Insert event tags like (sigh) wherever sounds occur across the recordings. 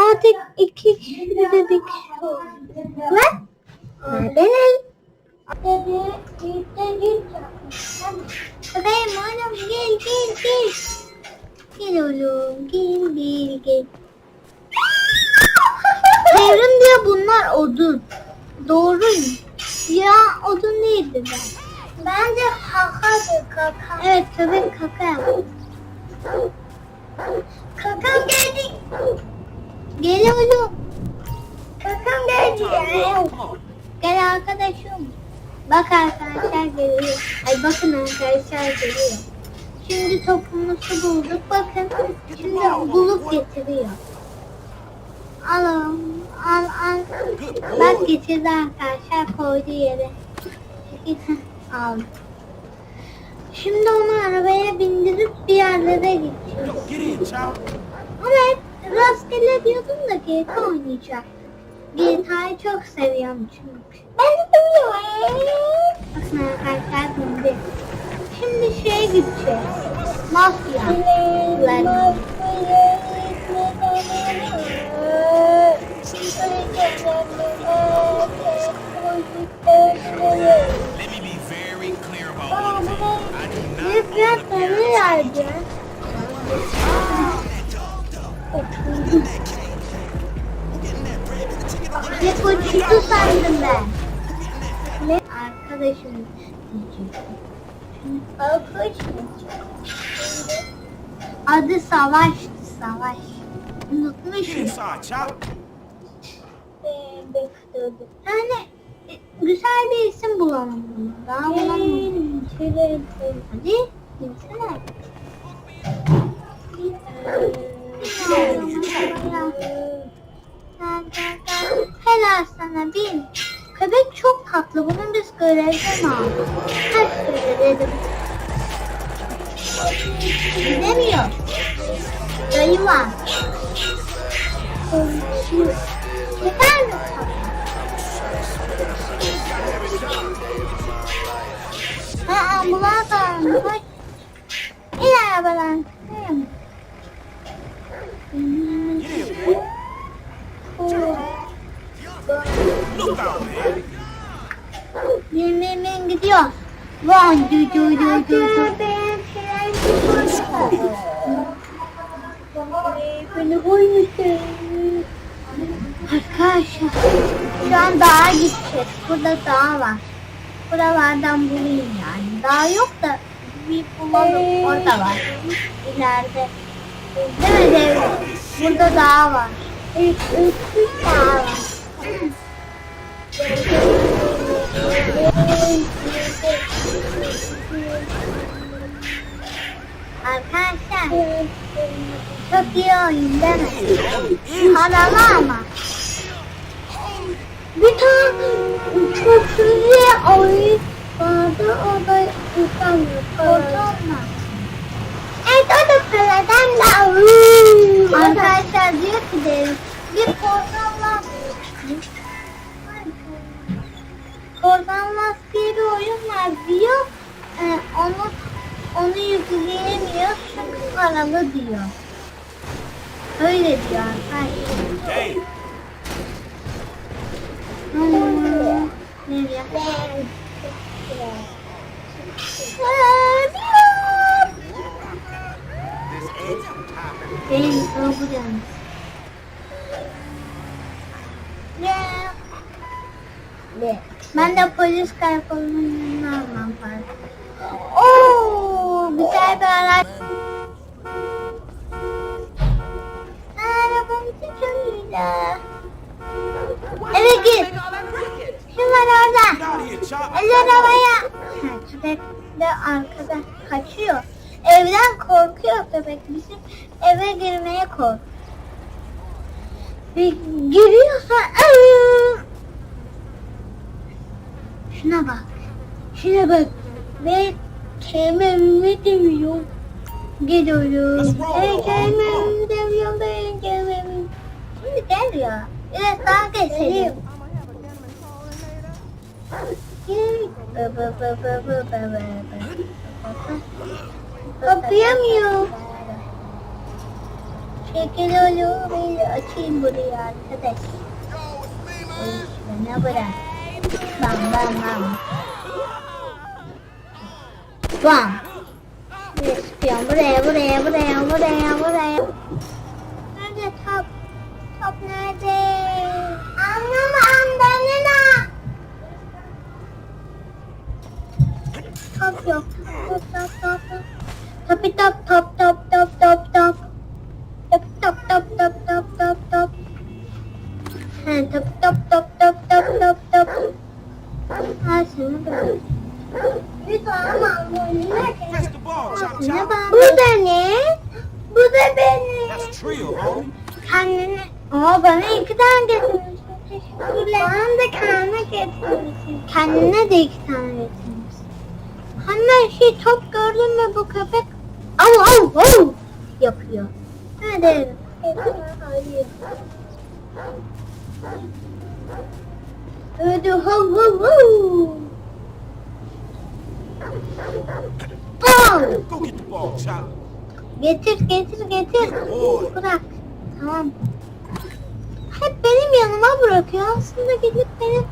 Artık iki kişi de bir kişi. Ne? Benim. Bebeğim oğlum gel gel gel. Gel oğlum gel gel gel. Devrim diyor bunlar odun. Doğru mu? Ya odun değildi ben. Bence kakadır kaka. Evet köpek kaka yaptı. Bak arkadaşlar geliyor. Ay bakın arkadaşlar geliyor. Şimdi topumuzu bulduk. Bakın. Şimdi bulup getiriyor. Alın. Al al. Bak getirdi arkadaşlar koydu yere. (laughs) Aldım. Şimdi onu arabaya bindirip bir yerlere gideceğiz. Ama rastgele diyordum da GTA oynayacak. GTA'yı çok seviyorum çünkü. Bakın arkadaşlar bindi. Şimdi şeye gideceğiz. Mafya. Lan. Adı Savaş'tı Savaş. Unutmuşum. child. Yani e, güzel bir isim bulalım bunu. Daha bulamadım. Hadi gitsene. Helal sana bin. Köpek çok tatlı. Bunu biz görevden aldık. Kaç kere dedim. Gidemiyor. 水往空去。吃饭了吗？Aa buladım. Bak. İler ben. Yemeğimin gidiyor. Vay du du du du du. Ben Beni koymuşsun. Arkadaşlar şu an dağa gideceğiz. Burada dağ var. Buralardan bulayım yani. Dağ yok da bir bulalım. Orada var. İleride. Değil mi Devlet? Burada dağ var. Dağ var. Arkadaşlar çok iyi oyun değil mi? Paralı ama. Bir tane çok güzel oyun vardı o da utanmıyor. Korkma. Evet o da paradan da Arkadaşlar diyor ki derim bir korsanlar Korsanlar diye bir oyun var diyor. Ee, onu onu yükleyemiyor çünkü paralı diyor. Öyle diyor arkadaşlar. Hey, Hmm. Nereye? Benim sorgulayalım. Ne? Ben de polis karakolunun önüne almam parkı. Bir araç. Arabam çok güzel. Eve git. Orada. here, child. Eller havaya. Ha, köpek de arkada kaçıyor. Evden korkuyor köpek. Bizim eve girmeye kork. Bir giriyorsa! Şuna bak. Şuna bak. Ve kememi demiyor. Geliyorum. Ve kememi demiyor. Ben kememi. Şimdi gel ya. Biraz daha geçelim. Kapayamıyor. Şekil oluyor böyle açayım burayı arkadaş. Bana bırak. Bam bam bam. 壮，不不行，不得不得不得，不得，不得。annene... Aa bana iki tane getirmişsin. Teşekkürler. Bana da kahve getirmişsin. Kendine de iki tane getirmişsin. Hem ben şey top gördüm ve bu köpek av av av yapıyor. Hadi derim. Öyle hav hav hav. Getir getir getir. Bırak. Tamam. Hep benim yanıma bırakıyor. Aslında gidip benim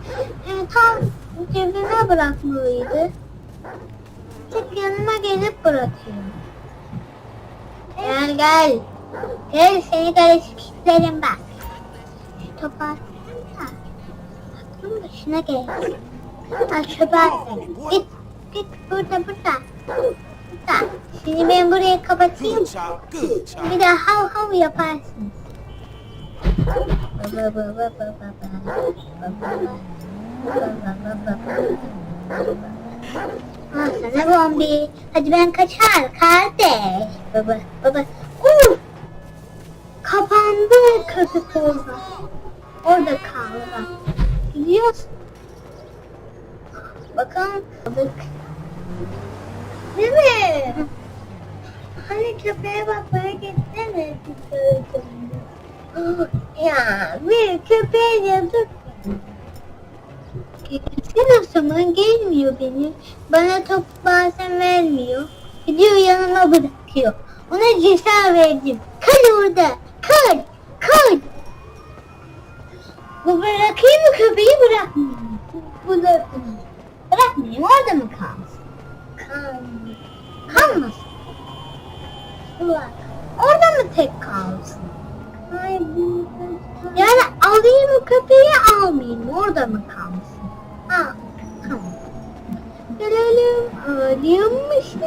e, tam cebime bırakmalıydı. Tek yanıma gelip bırakıyor. Gel gel. Gel seni karıştırırım bak. Şu topu atsana. Aklım başına gel. Al çöpe at. Git. Git burada burada. Burada. Şimdi ben burayı kapatayım. Bir de hav hav yaparsın. Al sana bombi. Hadi ben kaçar kardeş. Baba baba. Uh! Kapandı köpek orada. Orada kaldı bak. Gidiyoruz. Bakalım. Balık. Değil mi? Hani köpeğe bakmaya ya bir köpeğe yazık. Gelsin o zaman gelmiyor benim. Bana top bazen vermiyor. Gidiyor yanıma bırakıyor. Ona ceza verdim. Kal orada. Kal. Kal. Bu bırakayım mı köpeği bırakmayayım. Da bırakmayayım orada mı kalsın? Kalmasın. Kalmasın. Orada mı tek kalsın? Yani alayım mı köpeği almayayım orada mı kalsın? Ha, tamam. Gelelim. Alayım mı şimdi?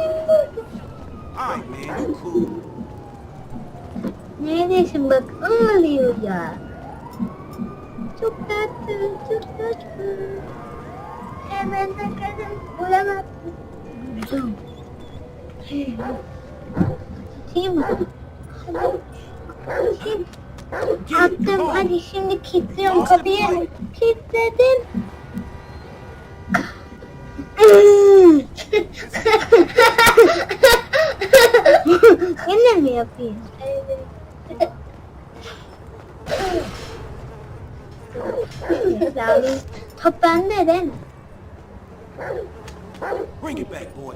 Neredesin bak ağlıyor ya. Çok tatlı, çok tatlı. Hemen de kadın. Atayım mı? Hadi. Atayım. The Attım hadi şimdi kilitliyorum kapıyı. Kilitledim. Yine mi yapayım? Top bende değil mi? Bring it back, boy.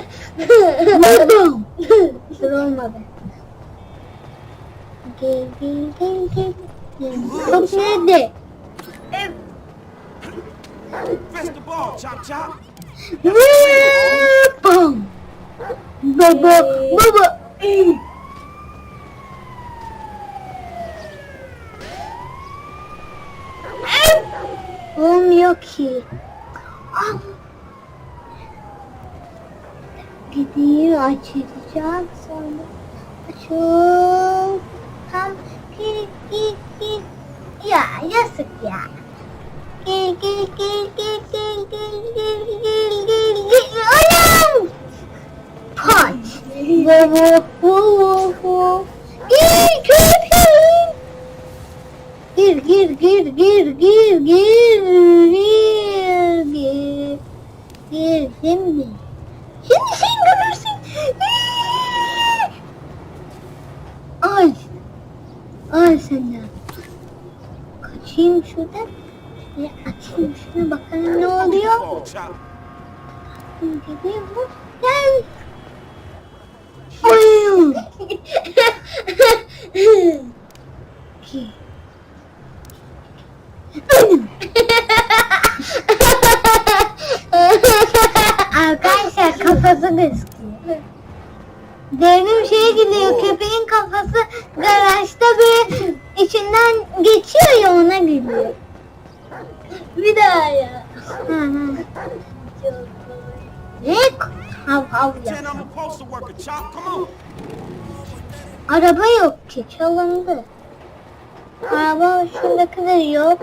(laughs) Vurdum. Sıra olmadı. Gel gel gel gel. Top nerede? Press the ball, chop chop. Bam. Baba baba. Olmuyor ki. Gideyim açacağım sonra. Açıl. Tam gir gir gir. Ya yazık ya. Gel gel gel gel gel gel gel gel gel gel. Anam! Punch. Wo wo. Gel köpeğim. Gir gir gir gir gir gir gir gir. Gir şimdi. Şimdi sen görürsün. Al. Al senden. Kaç Açayım şurada. Şöyle açayım şunu bakalım ne oluyor. Oh, chop. Geliyor mu? Gel. Oyun. Arkadaşlar kafası gözüküyor. Benim şeye gidiyor köpeğin kafası garajda bir içinden geçiyor ya ona gidiyor. Bir daha ya. Hı hı. Ne? Hav hav Ten, yap. I'm a postal worker, chop. Come on. Araba yok ki çalındı. Araba şuradaki de yok.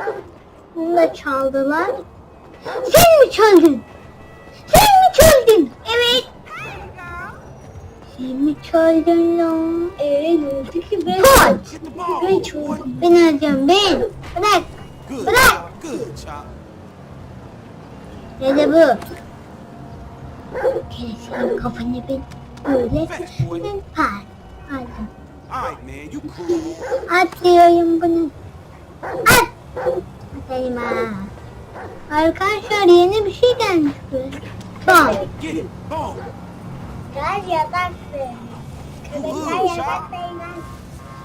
Bunu da çaldılar. Sen mi çaldın? Sen mi çaldın? Evet. Sen mi çaldın lan? Evet oldu ki ben. Kaç. Ben çaldım. Ben alacağım ben. Bırak. Bırak. Ne de bu? Senin kafanı ben böyle ben par. Aldım. All right, man. You cool. At diyorum bunu. At. Atayım ha. Arkadaşlar yeni bir şey gelmiş buraya. Bam. Gel yatarsın. Köpekler yatarsın.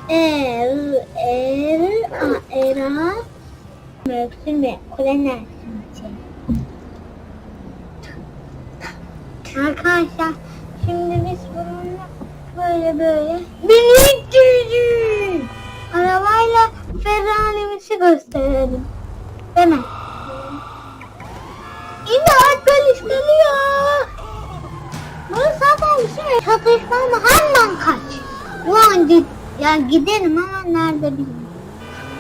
Er, er, a, era. Möksün ve kule nersin için. Arkadaşlar böyle böyle minik cücü arabayla Ferrari'mizi gösterelim. Değil mi? İmdat polis geliyor. Bu zaten bir şey çatışma ama hemen kaç. Ulan git. Ya gidelim ama nerede bilmiyorum.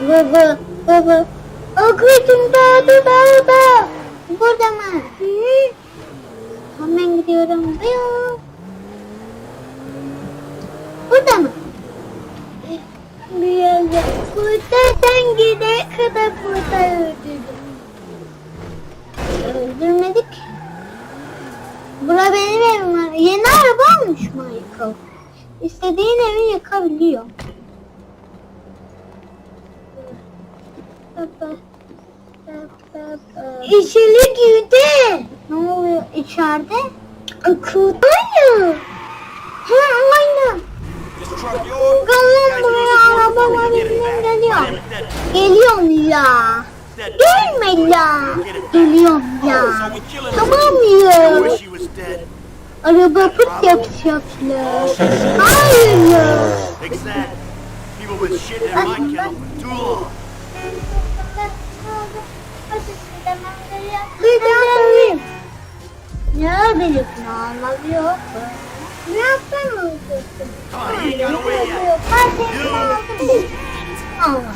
Baba baba. Akıtım dağdı dağda. Burada mı? Hemen gidiyorum. Bıyım. Burada mı? Bir yerde. Buradan gide kadar burada öldürdüm. Öldürmedik. Bura benim evim var. Yeni araba almış Michael. İstediğin evi yıkabiliyor. İçeri girdi. Ne oluyor içeride? Akıl. Aynı. He aynı. Gel lan buraya araba var elimden geliyor. Geliyorum ya. Gelme ya. Geliyorum ya. Tamam ya. Araba pıt yapacaklar. Hayır ya. Bir daha söyleyeyim. Ne bilirsin anlamıyor. Ne yaptın mı? Away yet. Hadi.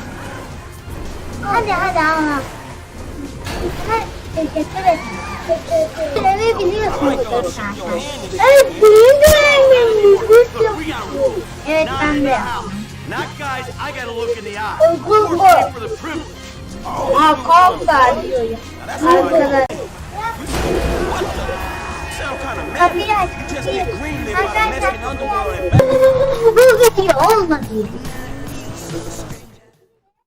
Hadi hadi Allah. Teşekkür ederim. Görevi biliyorsunuz zaten. Evet, benim got rules. Evet ben de. Not guys, I gotta look in the eye. We're for the privilege. Arkadaşlar diyor. Arkadaşlar. Sound kind of mad. Kapıyı aç. Kapıyı. Arkadaşlar kapıyı aç. Bu video olmadı.